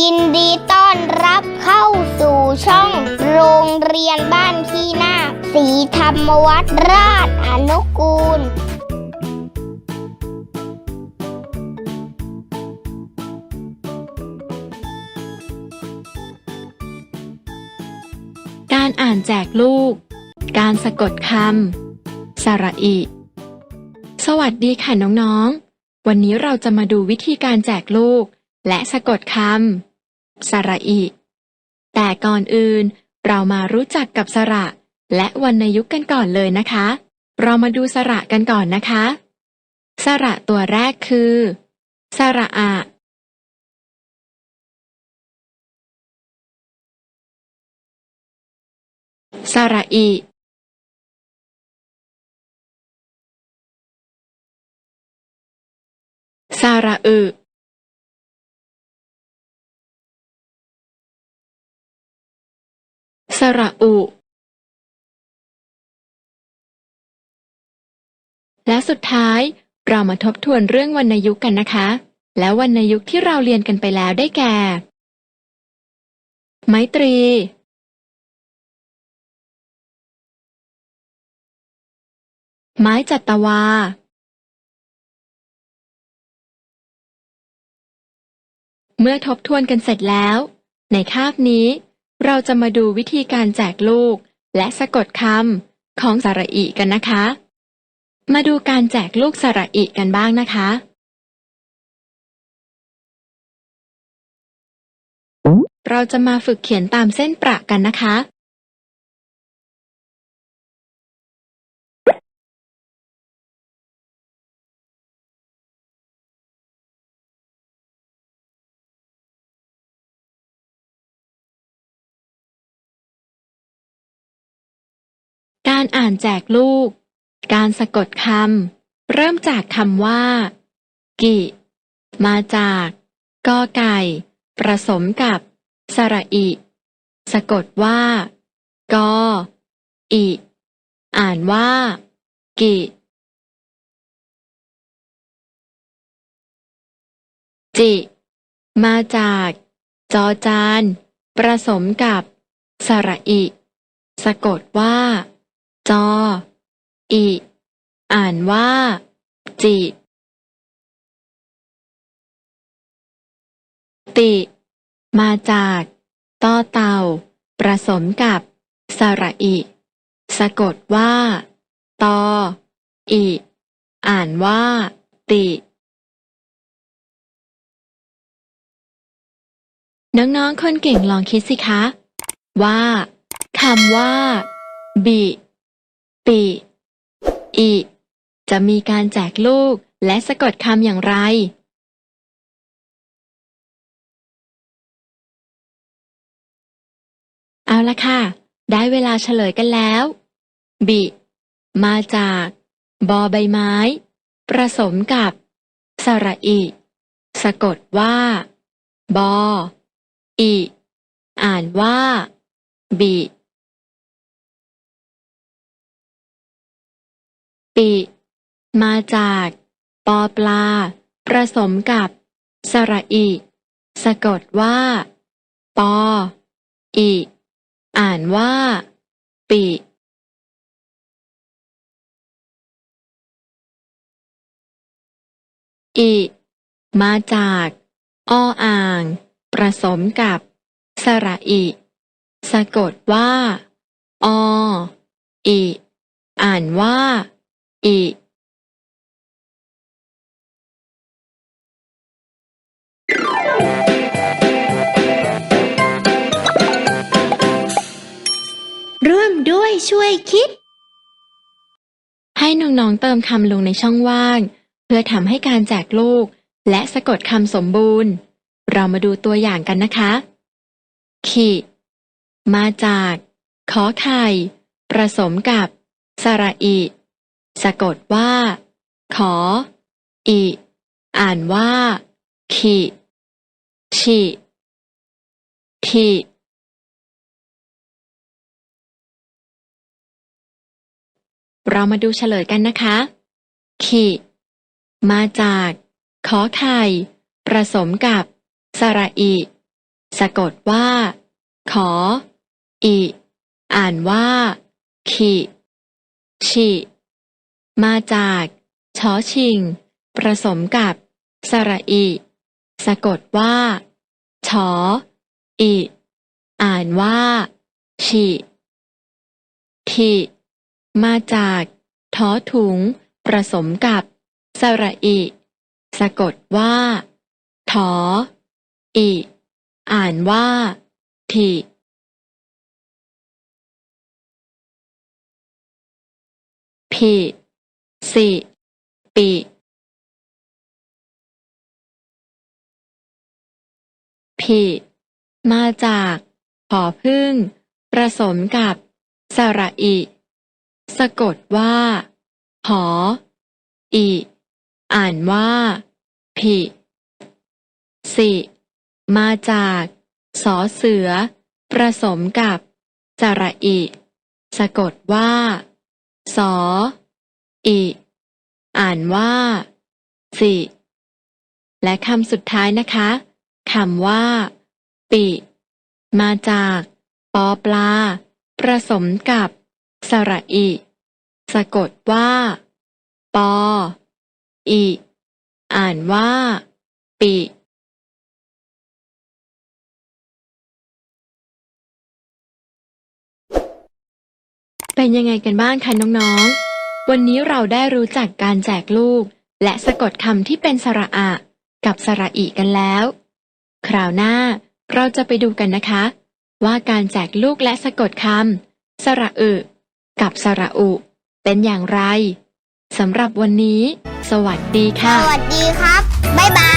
ยินดีต้อนรับเข้าสู่ช่องโรงเรียนบ้านขี้นาคสีธรรมวัดราชอนุกูล การอ่านแจกลูก การสะกดคำสระอิ สวัสดีค่ะน้องๆ วันนี้เราจะมาดูวิธีการแจกลูก และสะกดคำสระอิ แต่ก่อนอื่นเรามารู้จักกับสระ และวรรณยุกต์กันก่อนเลยนะคะ เรามาดูสระกันก่อนนะคะ สระตัวแรกคือ สระอะ สระอิ สระอึ ระอุ และสุดท้ายเรามาทบทวนเรื่องวรรณยุกต์กันนะคะ แล้ววรรณยุกต์ที่เราเรียนกันไปแล้วได้แก่ ไมตรี ไม้จัตวา เมื่อทบทวนกันเสร็จแล้ว ในคาบนี้ เราจะมาดูวิธีการแจกลูก และสะกดคำของสระอิกันนะคะ มาดูการแจกลูกสระอิกันบ้างนะคะ เราจะมาฝึกเขียนตามเส้นประกันนะคะ การอ่านแจกลูก การสะกดคำ เริ่มจากคำว่า กิ มาจากกอไก่ผสมกับ สระอิ สะกดว่า กอ อิ อ่านว่า กิจิ มาจาก จอจานผสมกับ สระอิ สะกดว่า จอ อิ อ่านว่า จิ ติ มาจากต่อเต่า ผสมกับ สระอิ สะกดว่าตอ อิ อ่านว่า ติ น้องๆ คนเก่งลองคิดสิคะ ว่าคำว่า บิ ปิ อิ จะมีการแจกลูกและสะกดคำอย่างไร เอาละค่ะ ได้เวลาเฉลยกันแล้ว บิ มาจาก บอใบไม้ผสมกับ สระอิ สะกดว่า บอ อิ อ่านว่า บิ ปิมาจาก ปอปลา ผสมกับ สระอิ สะกดว่า ปอ อิ อ่านว่า ปิอิมาจากออ่าง ผสมกับ สระอิ สะกดว่า อ อิ อ่านว่า อิร่วมด้วยช่วยคิด ให้น้องๆเติมคำลงในช่องว่าง เพื่อทำให้การแจกลูก และสะกดคำสมบูรณ์ เรามาดูตัวอย่างกันนะคะขิมาจาก ขอไข่ ผสมกับ สระอิ สะกดว่า ขออิอ่านว่าขิชิทิเรามาดูเฉลยกันนะคะขิมาจาก ขอไข่ ผสมกับสระอิ สะกดว่า ขอ อิ อ่านว่าขิชิ มาจากชอชิง ผสมกับ สระอิ สะกดว่าชออิ อ่านว่า ชิทิมาจากท้อถุง ผสมกับ สระอิ สะกดว่าถออิ อ่านว่าทิผิ สิปิผิมาจากผอพึ่งผสมกับสระอิ สะกดว่าหออิอ่านว่า ผิสิ มาจากสอเสือผสมกับสระอิ สะกดว่า สออิ อ่านว่าสิและคำสุดท้ายนะคะคำว่า ปิ มาจาก ปอปลา ผสมกับ สระอิ สะกดว่า ปอ อิ อ่านว่า ปิเป็นยังไงกันบ้างคะน้องๆ วันนี้เราได้รู้จักการแจกลูก และสะกดคำที่เป็นสระอะ กับสระอีกันแล้ว คราวหน้าเราจะไปดูกันนะคะ ว่าการแจกลูกและสะกดคำสระอึกับสระอุ เป็นอย่างไรสำหรับวันนี้ สวัสดีค่ะ สวัสดีครับ บ๊ายบาย